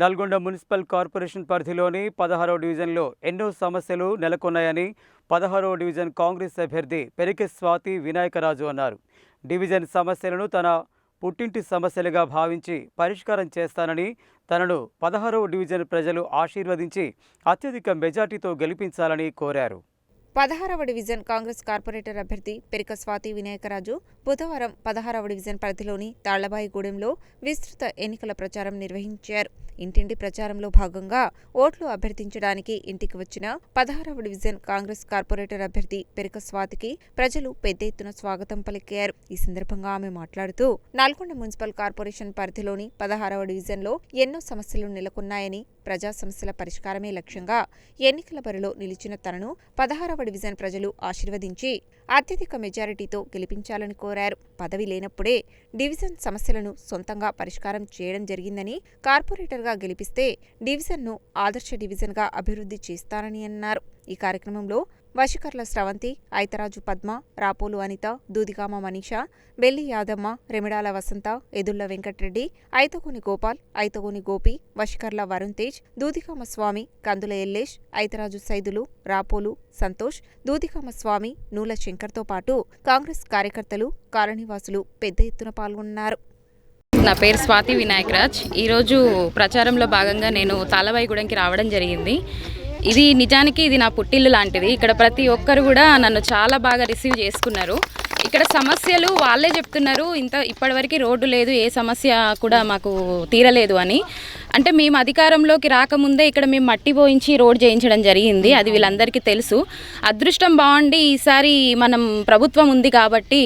Nalgonda municipal corporation పరిధిలోని పదహారవ డివిజన్లో ఎన్నో సమస్యలు నెలకొన్నాయని పదహారవ డివిజన్ కాంగ్రెస్ అభ్యర్థి పెరికె స్వాతి వినాయకరాజు అన్నారు. డివిజన్ సమస్యలను తన పుట్టింటి సమస్యలుగా భావించి పరిష్కారం చేస్తానని తనను పదహారవ డివిజన్ ప్రజలు ఆశీర్వదించి అత్యధిక మెజార్టీతో గెలిపించాలని కోరారు. పదహారవ డివిజన్ కాంగ్రెస్ కార్పొరేటర్ అభ్యర్థి పెరిక స్వాతి వినాయకరాజు బుధవారం పదహారవ డివిజన్ పరిధిలోని తాళ్ళబాయిగూడెంలో విస్తృత ఎన్నికల ప్రచారం నిర్వహించారు. ఇంటింటి ప్రచారంలో భాగంగా ఓట్లు అభ్యర్థించడానికి ఇంటికి వచ్చిన పదహారవ డివిజన్ కాంగ్రెస్ కార్పొరేటర్ అభ్యర్థి పెరిక స్వాతికి ప్రజలు పెద్ద ఎత్తున స్వాగతం పలికారు. ఈ సందర్భంగా ఆమె మాట్లాడుతూ నల్గొండ మున్సిపల్ కార్పొరేషన్ పరిధిలోని పదహారవ డివిజన్లో ఎన్నో సమస్యలు నెలకొన్నాయని ప్రజా సమస్యల పరిష్కారమే లక్ష్యంగా ఎన్నికల బరిలో నిలిచిన తనను పదహారవ డివిజన్ ప్రజలు ఆశీర్వదించి అత్యధిక మెజారిటీతో గెలిపించాలని కోరారు. పదవి లేనప్పుడే డివిజన్ సమస్యలను సొంతంగా పరిష్కారం చేయడం జరిగిందని కార్పొరేటర్గా గెలిపిస్తే డివిజన్ను ఆదర్శ డివిజన్గా అభివృద్ధి చేస్తానని అన్నారు. ఈ కార్యక్రమంలో వశికర్ల స్రవంతి ఐతరాజు పద్మ రాపోలు అనిత దూదిగామ మనీష బెల్లి యాదమ్మ రెమిడాల వసంత ఎదుళ్ళ వెంకట్రెడ్డి ఐతగోని గోపాల్ ఐతగోని గోపి వశికర్ల వరుణ్ తేజ్ దూదిగామ స్వామి కందుల ఎల్లేష్ ఐతరాజు సైదులు రాపోలు సంతోష్ దూదిగామ స్వామి నూల శంకర్తో పాటు కాంగ్రెస్ కార్యకర్తలు కాలనీవాసులు పెద్ద ఎత్తున పాల్గొన్నారు. నా పేరు స్వాతి వినాయక్ రాజ్. ఈరోజు ప్రచారంలో భాగంగా నేను తాళవాయిగూడెంకి రావడం జరిగింది. ఇది నిజానికి ఇది నా పుట్టిల్లు లాంటిది. ఇక్కడ ప్రతి ఒక్కరు కూడా నన్ను చాలా బాగా రిసీవ్ చేసుకున్నారు. ఇక్కడ సమస్యలు వాళ్ళే చెప్తున్నారు. ఇంత ఇప్పటివరకు రోడ్డు లేదు ఏ సమస్య కూడా మాకు తీరలేదు అని. అంటే మేము అధికారంలోకి రాకముందే ఇక్కడ మేము మట్టి పోయించి రోడ్ చేయించడం జరిగింది. అది వీళ్ళందరికీ తెలుసు. అదృష్టం బాగుండి ఈసారి మనం ప్రభుత్వం ఉంది కాబట్టి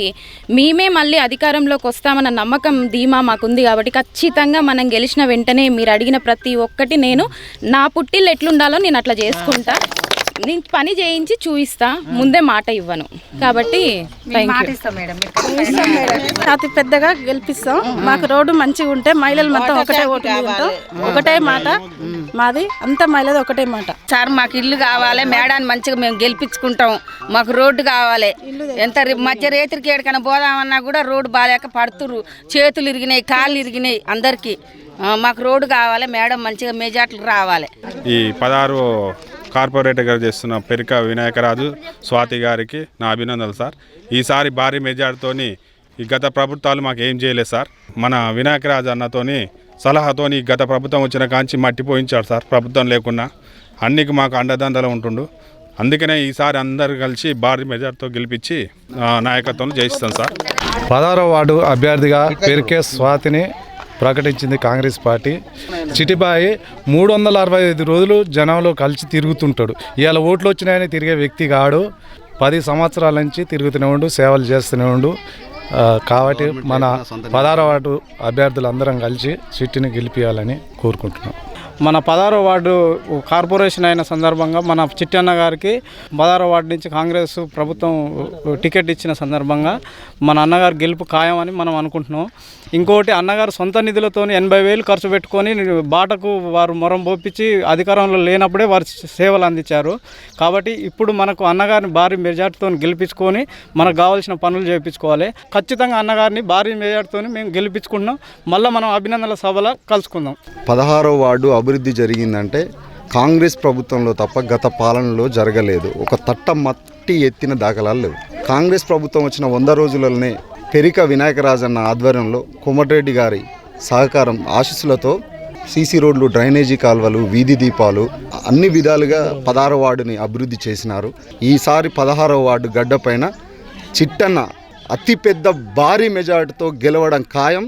మేమే మళ్ళీ అధికారంలోకి వస్తామన్న నమ్మకం ధీమా మాకుంది కాబట్టి ఖచ్చితంగా మనం గెలిచిన వెంటనే మీరు అడిగిన ప్రతి ఒక్కటి నేను నా పుట్టిల్లు ఎట్లుండాలో నేను అట్లా చేసుకుంటా. నేను పని చేయించి చూయిస్తా ముందే మాట ఇవ్వను. కాబట్టి అతి పెద్దగా గెలిపిస్తాం. మాకు రోడ్డు మంచిగా ఉంటే మహిళలు మొత్తం ఒకటే ఓటు ఉంటాం. ఒకటే మాట. మాది అంత మహిళది ఒకటే మాట. సార్ మాకు ఇల్లు కావాలి. మేడాన్ని మంచిగా మేము గెలిపించుకుంటాం. మాకు రోడ్డు కావాలి. ఎంత మధ్య రేతిరికి ఎక్కడికైనా పోదామన్నా కూడా రోడ్డు బాగాలేక పడుతురు చేతులు ఇరిగినాయి కాళ్ళు ఇరిగినాయి అందరికీ. మాకు రోడ్డు కావాలి. మేడం మంచిగా మెజార్టీలు రావాలి. ఈ పదహారు కార్పొరేటర్గా గారు చేస్తున్న పెరిక వినాయకరాజు స్వాతి గారికి నా అభినందనలు సార్. ఈసారి భారీ మెజార్టీతోని ఈ గత ప్రభుత్వాలు మాకు ఏం చేయలేదు సార్. మన వినాయకరాజు అన్నతోని సలహాతోని గత ప్రభుత్వం వచ్చిన కాంచి మట్టి పోయించాడు సార్ ప్రభుత్వం లేకున్నా. అన్నికి మాకు అండదండలు ఉంటుండు. అందుకనే ఈసారి అందరు కలిసి భారీ మెజార్టీతో గెలిపించి నాయకత్వం జయిస్తాం సార్. పదహారో వార్డు అభ్యర్థిగా పెరికే స్వాతిని ప్రకటించింది కాంగ్రెస్ పార్టీ. చిటిబాయి మూడు వందల అరవై ఐదు రోజులు జనంలో కలిసి తిరుగుతుంటాడు. ఇవాళ ఓట్లు వచ్చినాయని తిరిగే వ్యక్తి కాడు. పది సంవత్సరాల నుంచి తిరుగుతూనే ఉండు సేవలు చేస్తూనే ఉండు. కాబట్టి మన పదహారవ వార్డు అభ్యర్థులందరం కలిసి చిట్టిని గెలిపించాలని కోరుకుంటున్నాం. మన పదహారో వార్డు కార్పొరేషన్ అయిన సందర్భంగా మన చిట్టన్న గారికి పదహారో వార్డు నుంచి కాంగ్రెస్ ప్రభుత్వం టికెట్ ఇచ్చిన సందర్భంగా మన అన్నగారు గెలుపు ఖాయమని మనం అనుకుంటున్నాం. ఇంకోటి అన్నగారు సొంత నిధులతో ఎనభై వేలు ఖర్చు పెట్టుకొని బాటకు వారు మొరం పోపించి అధికారంలో లేనప్పుడే వారు సేవలు అందించారు. కాబట్టి ఇప్పుడు మనకు అన్నగారిని భారీ మెజార్టీతో గెలిపించుకొని మనకు కావాల్సిన పనులు చేయించుకోవాలి ఖచ్చితంగా అన్నగారిని భారీ మెజార్టీతో మేము గెలిపించుకుంటున్నాం. మళ్ళీ మనం అభినందనల సభలో కలుసుకుందాం. పదహారో వార్డు అభివృద్ధి అభివృద్ధి జరిగిందంటే కాంగ్రెస్ ప్రభుత్వంలో తప్ప గత పాలనలో జరగలేదు. ఒక తట్ట మట్టి ఎత్తిన దాఖలాలు లేవు. కాంగ్రెస్ ప్రభుత్వం వచ్చిన వంద రోజులలోనే పెరిక వినాయకరాజన్న ఆధ్వర్యంలో కోమటిరెడ్డి గారి సహకారం ఆశీస్సులతో సీసీ రోడ్లు డ్రైనేజీ కాల్వలు వీధి దీపాలు అన్ని విధాలుగా పదహారో వార్డుని అభివృద్ధి చేసినారు. ఈసారి పదహారో వార్డు గడ్డపైన చిట్టన్న అతిపెద్ద భారీ మెజార్టీతో గెలవడం ఖాయం.